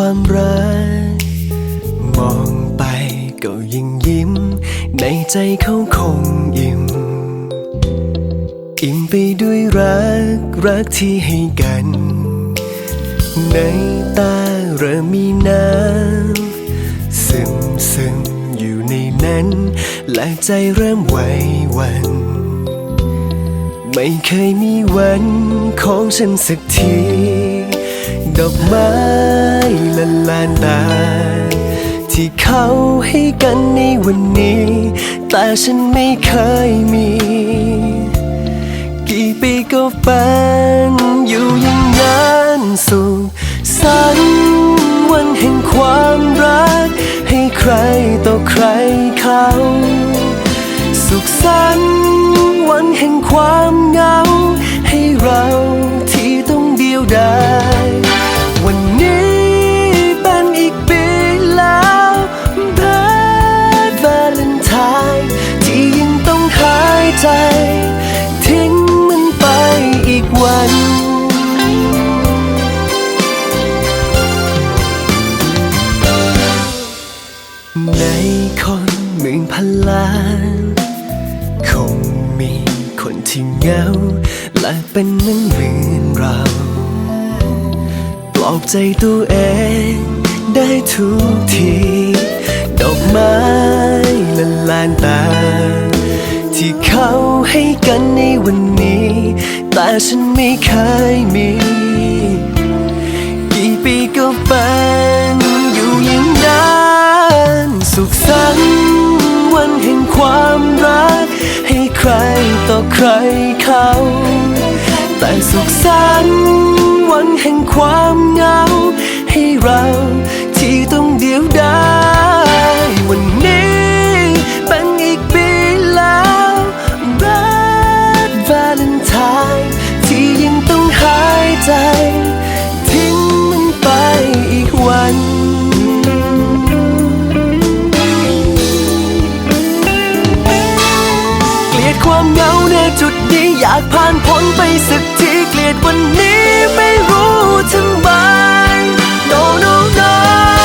ความรัก มองไปก็ยิ่งยิ้ม ในใจเขาคงอิ่ม อิ่มไปด้วยรัก รักที่ให้กัน ในตาเริ่มมีน้ำซึมซึมอยู่ในนั้น และใจเริ่มไหวหวัน ไม่เคยมีวันของฉันสักที ดอกไม้ละลานตาที่เขาให้กันในวันนี้ แต่ฉันไม่เคยมี กี่ปีก็เป็นอยู่อย่างนั้นสุขสันต์วันแห่งความรัก ให้ใครต่อใครเขา สุขสันต์วันแห่งความเหงา ให้เราที่ต้องเดียวดาย ใจ ทิ้งมันไปอีกวัน ในคนหมื่นพันล้าน คงมีคนที่เหงา และเป็นเหมือนเหมือนเราปลอบใจตัวเองได้ทุกที ดอกไม้ละลานตา ที่เขาให้กันในวันนี้ แต่ฉันไม่เคยมี กี่ปีก็เป็นอยู่อย่างนั้นสุขสันต์วันแห่งความรัก ให้ใครต่อใครเขา แต่สุขสันต์วันแห่งความเหงา ให้เราที่ต้องเดียวดาย ความเหงาในจุดนี้อยากผ่านพ้นไปสักทีเกลียดวันนี้ไม่รู้ทำไม no no no